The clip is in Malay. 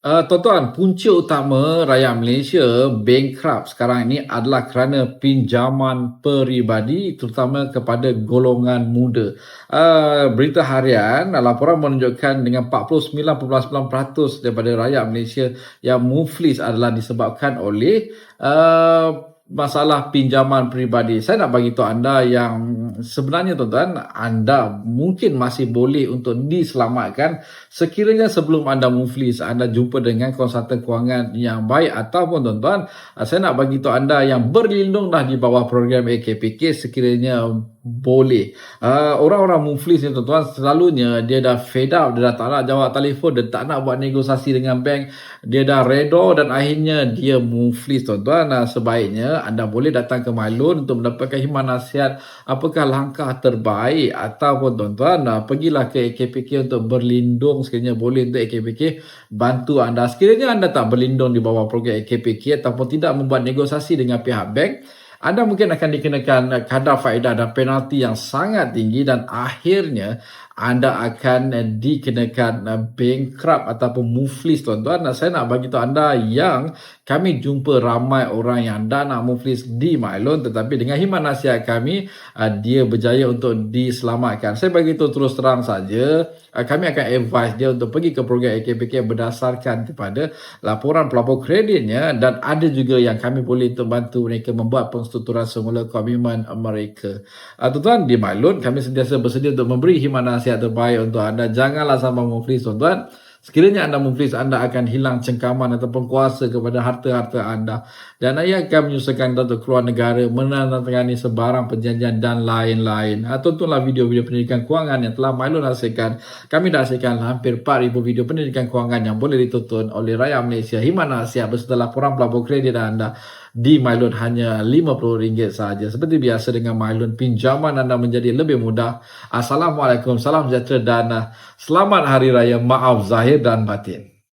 Uh, tuan-tuan, punca utama rakyat Malaysia bankrupt sekarang ini adalah kerana pinjaman peribadi terutama kepada golongan muda. Uh, berita harian, laporan menunjukkan dengan 49.9% daripada rakyat Malaysia yang muflis adalah disebabkan oleh uh, masalah pinjaman peribadi. Saya nak bagi tahu anda yang sebenarnya tuan-tuan, anda mungkin masih boleh untuk diselamatkan sekiranya sebelum anda muflis, anda jumpa dengan konsultan kewangan yang baik ataupun tuan-tuan, saya nak bagi tahu anda yang berlindung dah di bawah program AKPK sekiranya boleh. Uh, orang-orang muflis ni tuan-tuan selalunya dia dah fed up, dia dah tak nak jawab telefon, dia tak nak buat negosiasi dengan bank, dia dah redo dan akhirnya dia muflis tuan-tuan. Uh, sebaiknya anda boleh datang ke MyLoan untuk mendapatkan himan nasihat apakah langkah terbaik ataupun tuan-tuan uh, pergilah ke AKPK untuk berlindung sekiranya boleh untuk AKPK bantu anda. Sekiranya anda tak berlindung di bawah program AKPK ataupun tidak membuat negosiasi dengan pihak bank, anda mungkin akan dikenakan kadar faedah dan penalti yang sangat tinggi dan akhirnya anda akan dikenakan bankrupt ataupun muflis tuan-tuan. Saya nak bagi tahu anda yang kami jumpa ramai orang yang dah nak muflis di MyLoan tetapi dengan himan nasihat kami uh, dia berjaya untuk diselamatkan. Saya bagi tahu terus terang saja uh, kami akan advise dia untuk pergi ke program AKPK berdasarkan kepada laporan pelapor kreditnya dan ada juga yang kami boleh untuk bantu mereka membuat penstrukturan semula komitmen mereka. Tuan-tuan di MyLoan kami sentiasa bersedia untuk memberi himan nasihat nasihat terbaik untuk anda. Janganlah sampai muflis tuan-tuan. Sekiranya anda muflis, anda akan hilang cengkaman ataupun kuasa kepada harta-harta anda. Dan ia akan menyusahkan anda untuk keluar negara, menandatangani sebarang perjanjian dan lain-lain. Ha, tontonlah video-video pendidikan kewangan yang telah Milo hasilkan. Kami dah hasilkan hampir 4,000 video pendidikan kewangan yang boleh ditonton oleh rakyat Malaysia. Himana siap berserta laporan pelabur kredit anda di MyLoan hanya RM50 sahaja. Seperti biasa dengan MyLoan, pinjaman anda menjadi lebih mudah. Assalamualaikum, salam sejahtera dan uh, selamat Hari Raya Maaf Zahir dan Batin.